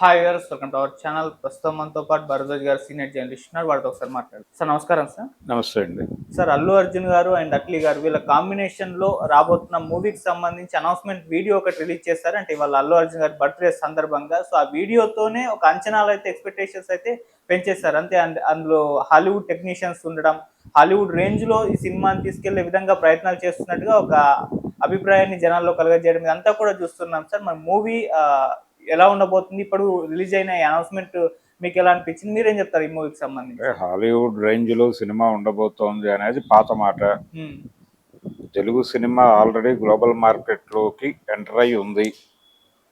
Hi గారు welcome to our channel ప్రస్తుతం మనతో పాటు భరద్వాజ్ గారు సీనియర్ జర్నలిస్ట్ ఉన్నారు. వాడితో ఒకసారి మాట్లాడు సార్ నమస్కారం సార్. నమస్తే అండి. సార్ అల్లు అర్జున్ గారు అండ్ అట్లీ గారు వీళ్ళ కాంబినేషన్లో రాబోతున్న మూవీకి సంబంధించి అనౌన్స్మెంట్ వీడియో ఒకటి రిలీజ్ చేస్తారు అంటే ఇవాళ అల్లు అర్జున్ గారి బర్త్డే సందర్భంగా. సో ఆ వీడియోతోనే ఒక అంచనాలు అయితే ఎక్స్పెక్టేషన్స్ అయితే పెంచేస్తారు అంతే అండ్ అందులో హాలీవుడ్ టెక్నీషియన్స్ ఉండడం హాలీవుడ్ రేంజ్లో ఈ సినిమాని తీసుకెళ్ళే విధంగా ప్రయత్నాలు చేస్తున్నట్టుగా ఒక అభిప్రాయాన్ని జనాల్లో కలగజేయడం ఇదంతా కూడా చూస్తున్నాం సార్. మన మూవీ ఎలా ఉండబోతుంది? ఇప్పుడు రిలీజ్ అయిన అనౌన్స్మెంట్ మీకు ఎలా అనిపించింది? మీరేం చెప్తారు ఈ మూవీకి సంబంధించి? హాలీవుడ్ రేంజ్లో సినిమా ఉండబోతోంది అనేది పాత మాట. తెలుగు సినిమా ఆల్రెడీ గ్లోబల్ మార్కెట్లోకి ఎంటర్ అయి ఉంది.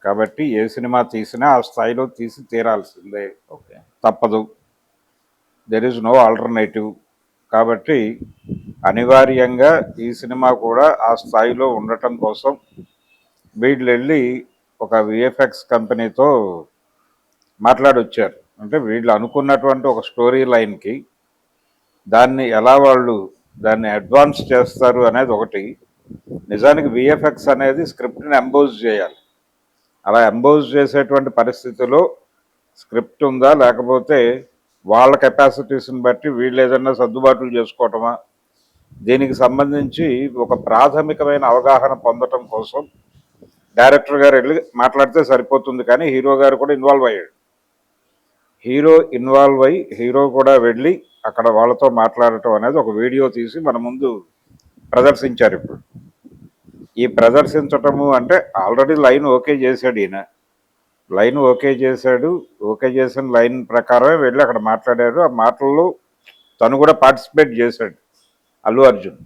కాబట్టి ఏ సినిమా తీసినా ఆ స్థాయిలో తీసి తీరాల్సిందే. ఓకే. తప్పదు. దెర్ ఇస్ నో ఆల్టర్నేటివ్ కాబట్టి అనివార్యంగా ఈ సినిమా కూడా ఆ స్థాయిలో ఉండటం కోసం వీళ్ళు వెళ్ళి ఒక విఎఫ్ఎక్స్ కంపెనీతో మాట్లాడొచ్చారు. అంటే వీళ్ళు అనుకున్నటువంటి ఒక స్టోరీ లైన్కి దాన్ని ఎలా వాళ్ళు దాన్ని అడ్వాన్స్ చేస్తారు అనేది ఒకటి. నిజానికి విఎఫ్ఎక్స్ అనేది స్క్రిప్ట్ని ఎంబోజ్ చేయాలి. అలా ఎంబోజ్ చేసేటువంటి పరిస్థితిలో స్క్రిప్ట్ ఉందా లేకపోతే వాళ్ళ కెపాసిటీస్ని బట్టి వీళ్ళు ఏదైనా సర్దుబాట్లు చేసుకోవటమా? దీనికి సంబంధించి ఒక ప్రాథమికమైన అవగాహన పొందటం కోసం డైరెక్టర్ గారు వెళ్ళి మాట్లాడితే సరిపోతుంది కానీ హీరో గారు కూడా ఇన్వాల్వ్ అయ్యాడు. హీరో ఇన్వాల్వ్ అయ్యి హీరో కూడా వెళ్ళి అక్కడ వాళ్ళతో మాట్లాడటం అనేది ఒక వీడియో తీసి మన ముందు ప్రదర్శించారు ఇప్పుడు. ఈ ప్రదర్శించటము అంటే ఆల్రెడీ లైన్ ఓకే చేశాడు ఈయన. లైన్ ఓకే చేశాడు ఓకే చేసిన లైన్ ప్రకారమే వెళ్ళి అక్కడ మాట్లాడారు. ఆ మాటల్లో తను కూడా పార్టిసిపేట్ చేశాడు అల్లు అర్జున్.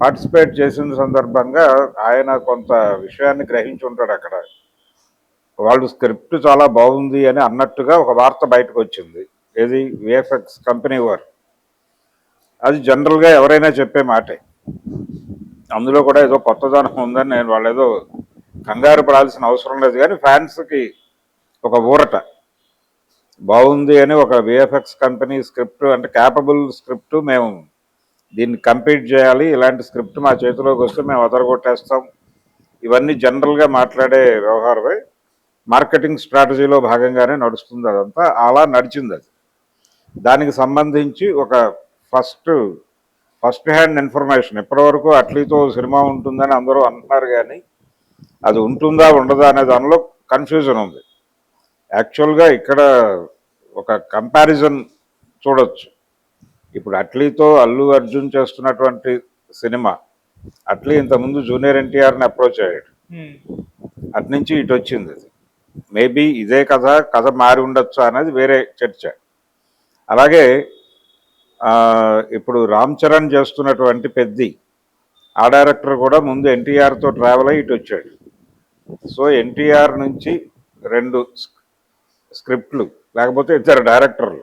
పార్టిసిపేట్ చేసిన సందర్భంగా ఆయన కొంత విషయాన్ని గ్రహించి ఉంటాడు అక్కడ. వాళ్ళు స్క్రిప్ట్ చాలా బాగుంది అని అన్నట్టుగా ఒక వార్త బయటకు వచ్చింది. ఏది? విఎఫ్ఎక్స్ కంపెనీ వారు. అది జనరల్గా ఎవరైనా చెప్పే మాటే. అందులో కూడా ఏదో కొత్తదనం ఉందని నేను వాళ్ళు ఏదో కంగారు పడాల్సిన అవసరం లేదు కానీ ఫ్యాన్స్కి ఒక ఊరట. బాగుంది అని ఒక విఎఫ్ఎక్స్ కంపెనీ స్క్రిప్ట్ అంటే క్యాపబుల్ స్క్రిప్ట్ మేము దీన్ని కంప్లీట్ చేయాలి. ఇలాంటి స్క్రిప్ట్ మా చేతిలోకి వస్తే మేము అదరగొట్టేస్తాం. ఇవన్నీ జనరల్గా మాట్లాడే వ్యవహారమే మార్కెటింగ్ స్ట్రాటజీలో భాగంగానే నడుస్తుంది అదంతా. అలా నడిచింది అది. దానికి సంబంధించి ఒక ఫస్ట్ ఫస్ట్ హ్యాండ్ ఇన్ఫర్మేషన్. ఇప్పటివరకు అట్లీతో సినిమా ఉంటుందని అందరూ అంటున్నారు కానీ అది ఉంటుందా ఉండదా అనే దానిలో కన్ఫ్యూజన్ ఉంది. యాక్చువల్గా ఇక్కడ ఒక కంపారిజన్ చూడొచ్చు. ఇప్పుడు అట్లీతో అల్లు అర్జున్ చేస్తున్నటువంటి సినిమా అట్లీ ఇంతకుముందు జూనియర్ ఎన్టీఆర్ని అప్రోచ్ అయ్యాడు. ఉమ్, అటు నుంచి ఇటు వచ్చింది అది. మేబీ ఇదే కథ కథ మారి ఉండొచ్చు అనేది వేరే చర్చ. అలాగే ఇప్పుడు రామ్ చరణ్ చేస్తున్నటువంటి పెద్ది ఆ డైరెక్టర్ కూడా ముందు ఎన్టీఆర్తో ట్రావెల్ అయ్యి ఇటు వచ్చాడు. సో ఎన్టీఆర్ నుంచి రెండు స్క్- స్క్రిప్ట్లు లేకపోతే ఇద్దరు డైరెక్టర్లు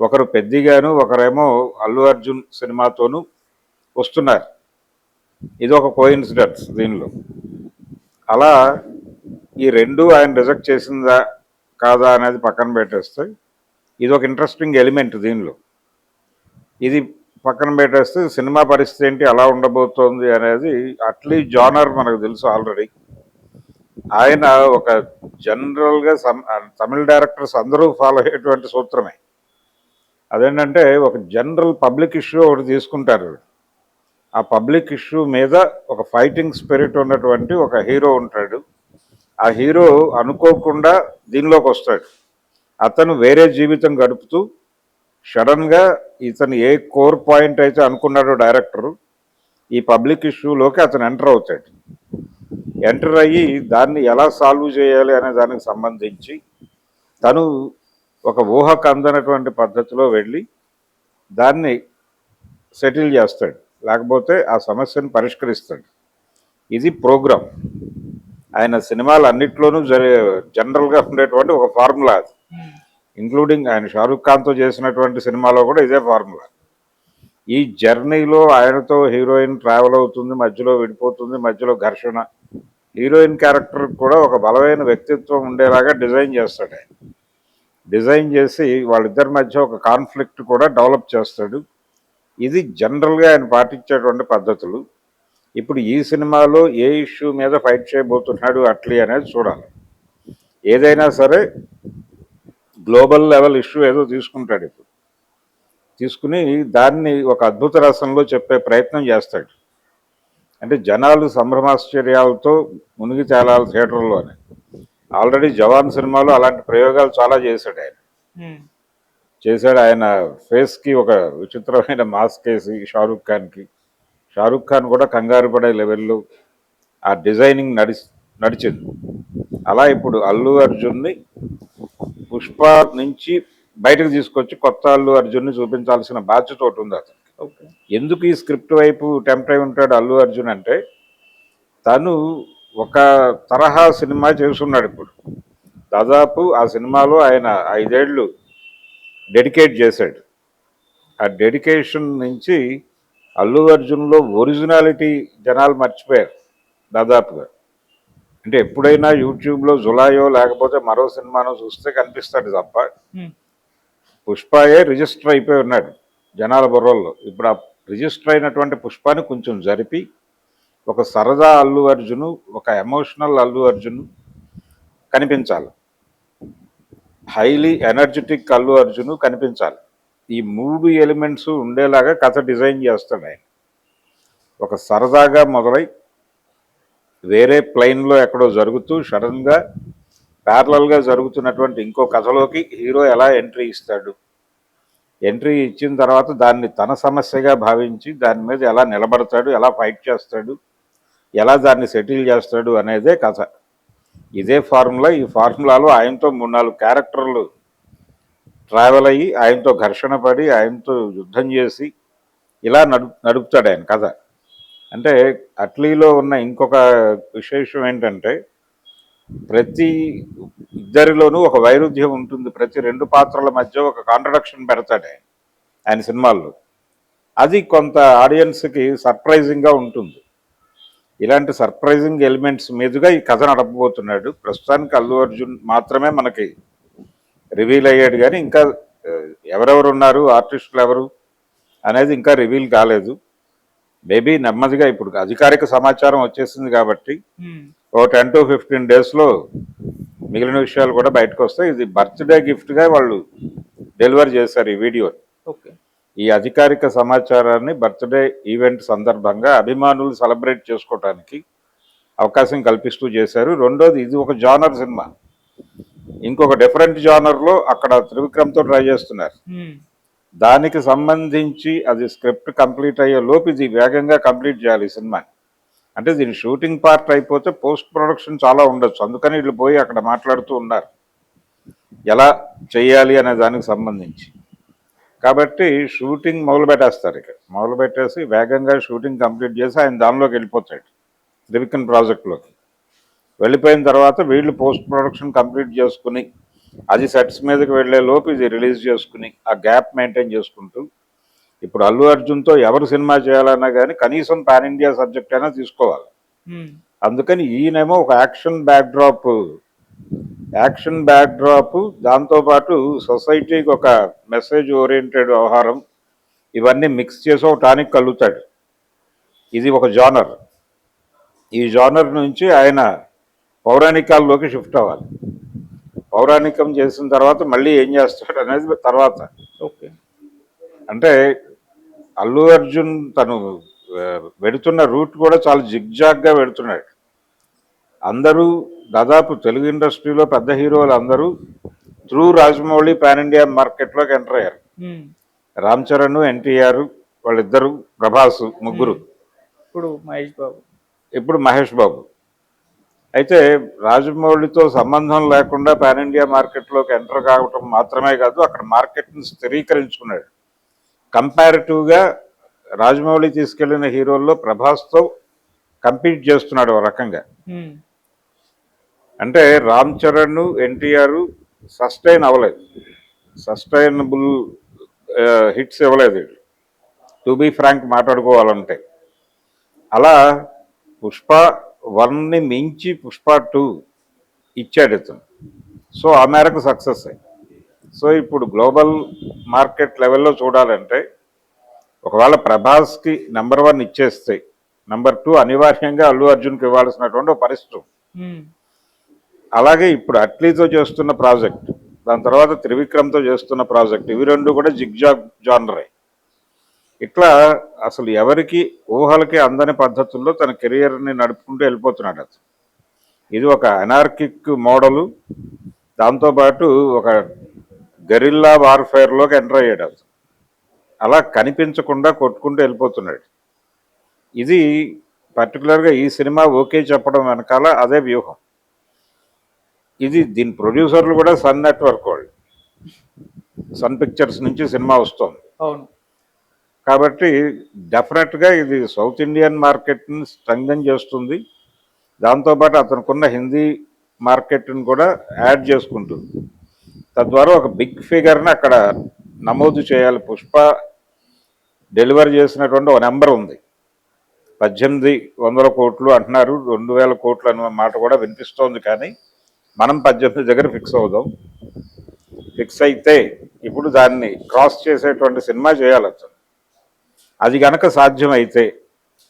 ఒకరు పెద్దిగాను ఒకరేమో అల్లు అర్జున్ సినిమాతోనూ వస్తున్నారు. ఇది ఒక కోయిన్సిడెన్స్ దీనిలో. అలా ఈ రెండు ఆయన రిజెక్ట్ చేసిందా కాదా అనేది పక్కన పెట్టేస్తే ఇది ఒక ఇంట్రెస్టింగ్ ఎలిమెంట్ దీనిలో. ఇది పక్కన పెట్టేస్తే సినిమా పరిస్థితి ఏంటి అలా ఉండబోతోంది అనేది అట్లీ జానర్ మనకు తెలుసు ఆల్రెడీ ఆయన ఒక జనరల్గా సమ్ తమిళ డైరెక్టర్స్ అందరూ ఫాలో అయ్యేటువంటి సూత్రమే. అదేంటంటే ఒక జనరల్ పబ్లిక్ ఇష్యూ ఒకటి తీసుకుంటారు. ఆ పబ్లిక్ ఇష్యూ మీద ఒక ఫైటింగ్ స్పిరిట్ ఉన్నటువంటి ఒక హీరో ఉంటాడు. ఆ హీరో అనుకోకుండా దీనిలోకి వస్తాడు. అతను వేరే జీవితం గడుపుతూ సడన్గా ఇతను ఏ కోర్ పాయింట్ అయితే అనుకున్నాడో డైరెక్టరు ఈ పబ్లిక్ ఇష్యూలోకి అతను ఎంటర్ అవుతాడు. ఎంటర్ అయ్యి దాన్ని ఎలా సాల్వ్ చేయాలి అనే దానికి సంబంధించి తను ఒక ఊహకు అందనటువంటి పద్ధతిలో వెళ్ళి దాన్ని సెటిల్ చేస్తాడు. లేకపోతే ఆ సమస్యను పరిష్కరిస్తాడు. ఇది ప్రోగ్రామ్ ఆయన సినిమాలు అన్నిట్లోనూ జరి జనరల్గా ఉండేటువంటి ఒక ఫార్ములా అది. ఉమ్, ఇంక్లూడింగ్ ఆయన షారుఖ్ ఖాన్తో చేసినటువంటి సినిమాలో కూడా ఇదే ఫార్ములా. ఈ జర్నీలో ఆయనతో హీరోయిన్ ట్రావెల్ అవుతుంది మధ్యలో విడిపోతుంది మధ్యలో ఘర్షణ. హీరోయిన్ క్యారెక్టర్ కూడా ఒక బలమైన వ్యక్తిత్వం ఉండేలాగా డిజైన్ చేస్తాడు ఆయన. డిజైన్ చేసి వాళ్ళిద్దరి మధ్య ఒక కాన్ఫ్లిక్ట్ కూడా డెవలప్ చేస్తాడు. ఇది జనరల్గా ఆయన పాటించేటువంటి పద్ధతులు. ఇప్పుడు ఈ సినిమాలో ఏ ఇష్యూ మీద ఫైట్ చేయబోతున్నాడు అట్లీ అనేది చూడాలి. ఏదైనా సరే గ్లోబల్ లెవెల్ ఇష్యూ ఏదో తీసుకుంటాడు ఇప్పుడు. తీసుకుని దాన్ని ఒక అద్భుత రసంలో చెప్పే ప్రయత్నం చేస్తాడు. అంటే జనాలు సంభ్రమాశ్చర్యాలతో మునిగి తేలాలి థియేటర్లోనే. ఆల్రెడీ జవాన్ సినిమాలో అలాంటి ప్రయోగాలు చాలా చేశాడు ఆయన. చేశాడు ఆయన ఫేస్కి ఒక విచిత్రమైన మాస్క్ వేసి షారూక్ ఖాన్కి. షారూక్ ఖాన్ కూడా కంగారు పడే లెవెల్లో ఆ డిజైనింగ్ నడి నడిచింది. అలా ఇప్పుడు అల్లు అర్జున్ని పుష్ప నుంచి బయటకు తీసుకొచ్చి కొత్త అల్లు అర్జున్ని చూపించాల్సిన బాధ్యత ఒకటి ఉంది అతనికి. ఓకే. ఎందుకు ఈ స్క్రిప్ట్ వైపు టెంప్ట్ అయి ఉంటాడు అల్లు అర్జున్ అంటే తను ఒక తరహా సినిమా చేస్తున్నాడు ఇప్పుడు. దాదాపు ఆ సినిమాలో ఆయన ఐదేళ్ళు డెడికేట్ చేశాడు. ఆ డెడికేషన్ నుంచి అల్లు అర్జున్లో ఒరిజినాలిటీ జనాలు మర్చిపోయారు దాదాపుగా. అంటే ఎప్పుడైనా యూట్యూబ్లో జులాయో లేకపోతే మరో సినిమానో చూస్తే కనిపిస్తాడు తప్ప పుష్పయే రిజిస్టర్ అయిపోయి ఉన్నాడు జనాల బుర్రల్లో. ఇప్పుడు ఆ రిజిస్టర్ అయినటువంటి పుష్పాన్ని కొంచెం జరిపి ఒక సరదా అల్లు అర్జును ఒక ఎమోషనల్ అల్లు అర్జును కనిపించాలి. హైలీ ఎనర్జెటిక్ అల్లు అర్జును కనిపించాలి. ఈ మూడు ఎలిమెంట్స్ ఉండేలాగా కథ డిజైన్ చేస్తాడు ఆయన. ఒక సరదాగా మొదలై వేరే ప్లైన్లో ఎక్కడో జరుగుతూ సడన్గా ప్యారలల్గా జరుగుతున్నటువంటి ఇంకో కథలోకి హీరో ఎలా ఎంట్రీ ఇస్తాడు? ఎంట్రీ ఇచ్చిన తర్వాత దాన్ని తన సమస్యగా భావించి దాని మీద ఎలా నిలబడతాడు? ఎలా ఫైట్ చేస్తాడు? ఎలా దాన్ని సెటిల్ చేస్తాడు అనేదే కథ. ఇదే ఫార్ములా ఈ ఫార్ములాలో ఆయనతో మూడు నాలుగు క్యారెక్టర్లు ట్రావెల్ అయ్యి ఆయనతో ఘర్షణ పడి ఆయనతో యుద్ధం చేసి ఇలా నడు నడుపుతాడు ఆయన కథ. అంటే అట్లీలో ఉన్న ఇంకొక విశేషం ఏంటంటే ప్రతి ఇద్దరిలోనూ ఒక వైరుధ్యం ఉంటుంది. ప్రతి రెండు పాత్రల మధ్య ఒక కాంట్రడక్షన్ పెడతాడు ఆయన. ఆయన సినిమాల్లో. అది కొంత ఆడియన్స్కి సర్ప్రైజింగ్గా ఉంటుంది. ఇలాంటి సర్ప్రైజింగ్ ఎలిమెంట్స్ మీదుగా ఈ కథ నడపబోతున్నాడు. ప్రస్తుతానికి అల్లు అర్జున్ మాత్రమే మనకి రివీల్ అయ్యాడు కానీ ఇంకా ఎవరెవరు ఉన్నారు ఆర్టిస్టులు ఎవరు అనేది ఇంకా రివీల్ కాలేదు. మేబీ నెమ్మదిగా ఇప్పుడు అధికారిక సమాచారం వచ్చేసింది కాబట్టి ఓ టెన్ టు ఫిఫ్టీన్ డేస్లో మిగిలిన విషయాలు కూడా బయటకు వస్తాయి. ఇది బర్త్డే గిఫ్ట్గా వాళ్ళు డెలివర్ చేశారు ఈ వీడియో. ఓకే. ఈ అధికారిక సమాచారాన్ని బర్త్డే ఈవెంట్ సందర్భంగా అభిమానులు సెలబ్రేట్ చేసుకోవటానికి అవకాశం కల్పిస్తూ చేశారు. రెండోది ఇది ఒక జానర్ సినిమా. ఇంకొక డిఫరెంట్ జానర్లో అక్కడ త్రివిక్రమ్తో ట్రై చేస్తున్నారు. దానికి సంబంధించి అది స్క్రిప్ట్ కంప్లీట్ అయ్యే లోపు ఇది వేగంగా కంప్లీట్ చేయాలి ఈ సినిమాని అంటే దీని షూటింగ్ పార్ట్ అయిపోతే పోస్ట్ ప్రొడక్షన్ చాలా ఉండొచ్చు. అందుకని వీళ్ళు పోయి అక్కడ మాట్లాడుతూ ఉన్నారు. ఎలా చేయాలి అనే దానికి సంబంధించి. కాబట్టి షూటింగ్ మొదలు పెట్టేస్తారు ఇక. మొదలు పెట్టేసి వేగంగా షూటింగ్ కంప్లీట్ చేసి ఆయన దానిలోకి వెళ్ళిపోతాడు త్రివిక్రమ్ ప్రాజెక్ట్లోకి. వెళ్ళిపోయిన తర్వాత వీళ్ళు పోస్ట్ ప్రొడక్షన్ కంప్లీట్ చేసుకుని అది సెట్స్ మీదకి వెళ్ళే లోపు ఇది రిలీజ్ చేసుకుని ఆ గ్యాప్ మెయింటైన్ చేసుకుంటూ ఇప్పుడు అల్లు అర్జున్తో ఎవరు సినిమా చేయాలన్నా కానీ కనీసం పాన్ ఇండియా సబ్జెక్ట్ అయినా తీసుకోవాలి. అందుకని ఈయనేమో ఒక యాక్షన్ బ్యాక్డ్రాప్ యాక్షన్ బ్యాక్డ్రాప్ దాంతోపాటు సొసైటీకి ఒక మెసేజ్ ఓరియంటెడ్ వ్యవహారం ఇవన్నీ మిక్స్ చేసి ఒక టానిక్ కలుగుతాడు. ఇది ఒక జానర్. ఈ జానర్ నుంచి ఆయన పౌరాణికాల్లోకి షిఫ్ట్ అవ్వాలి. పౌరాణికం చేసిన తర్వాత మళ్ళీ ఏం చేస్తాడు అనేది తర్వాత. ఓకే. అంటే అల్లు అర్జున్ తను వెడుతున్న రూట్ కూడా చాలా జిగ్జాగ్గా వెడుతున్నాడు. అందరూ దాదాపు తెలుగు ఇండస్ట్రీలో పెద్ద హీరోలు అందరూ త్రూ రాజమౌళి పాన్ ఇండియా మార్కెట్లోకి ఎంటర్ అయ్యారు. రామ్ చరణ్ ఎన్టీఆర్ వాళ్ళిద్దరు ప్రభాస్ ముగ్గురు. ఇప్పుడు మహేష్ బాబు. ఇప్పుడు మహేష్ బాబు. అయితే రాజమౌళితో సంబంధం లేకుండా పాన్ ఇండియా మార్కెట్లోకి ఎంటర్ కావటం మాత్రమే కాదు అక్కడ మార్కెట్ని స్థిరీకరించుకున్నాడు. కంపారిటివ్గా రాజమౌళి తీసుకెళ్ళిన హీరోల్లో ప్రభాస్తో కంపీట్ చేస్తున్నాడు ఒక రకంగా. అంటే రామ్ చరణ్ ఎన్టీఆర్ సస్టైన్ అవ్వలేదు. సస్టైనబుల్ హిట్స్ ఇవ్వలేదు టు బీ ఫ్రాంక్ మాట్లాడుకోవాలంటే. అలా పుష్ప వన్ని మించి పుష్ప టూ ఇచ్చాడు ఇతను. సో ఆ మేరకు సక్సెస్ అయ్యి సో ఇప్పుడు గ్లోబల్ మార్కెట్ లెవెల్లో చూడాలంటే ఒకవేళ ప్రభాస్కి నెంబర్ వన్ ఇచ్చేస్తే నెంబర్ టూ అనివార్యంగా అల్లు అర్జున్కి ఇవ్వాల్సినటువంటి ఒక పరిస్థితి అలాగే ఇప్పుడు అట్లీతో చేస్తున్న ప్రాజెక్ట్ దాని తర్వాత త్రివిక్రమ్తో చేస్తున్న ప్రాజెక్ట్ ఇవి రెండు కూడా జిగ్జాగ్ జానరే. ఇట్లా అసలు ఎవరికి ఊహలకి అందని పద్ధతుల్లో తన కెరియర్ని నడుపుకుంటూ వెళ్ళిపోతున్నాడు అతను. ఇది ఒక అనార్కిక్ మోడలు దాంతోపాటు ఒక గరిల్లా వార్ఫేర్లోకి ఎంటర్ అయ్యాడు అతను. అలా కనిపించకుండా కొట్టుకుంటూ వెళ్ళిపోతున్నాడు. ఇది పర్టికులర్గా ఈ సినిమా ఓకే చెప్పడం వెనకాల అదే వ్యూహం. ఇది దీని ప్రొడ్యూసర్లు కూడా సన్ నెట్వర్క్ వాళ్ళు. సన్ పిక్చర్స్ నుంచి సినిమా వస్తుంది. అవును. కాబట్టి డెఫినెట్గా ఇది సౌత్ ఇండియన్ మార్కెట్ని స్ట్రెంగ్థన్ చేస్తుంది. దాంతోపాటు అతనుకున్న హిందీ మార్కెట్ని కూడా యాడ్ చేసుకుంటుంది. తద్వారా ఒక బిగ్ ఫిగర్ని అక్కడ నమోదు చేయాలి. పుష్ప డెలివర్ చేసినటువంటి ఒక నెంబర్ ఉంది. పద్దెనిమిది వందల కోట్లు అంటున్నారు. రెండు వేల కోట్లు అనే మాట కూడా వినిపిస్తోంది కానీ మనం పద్దెనిమిది దగ్గర ఫిక్స్ అవుదాం. ఫిక్స్ అయితే ఇప్పుడు దాన్ని క్రాస్ చేసేటువంటి సినిమా చేయాలి అది కనుక సాధ్యమైతే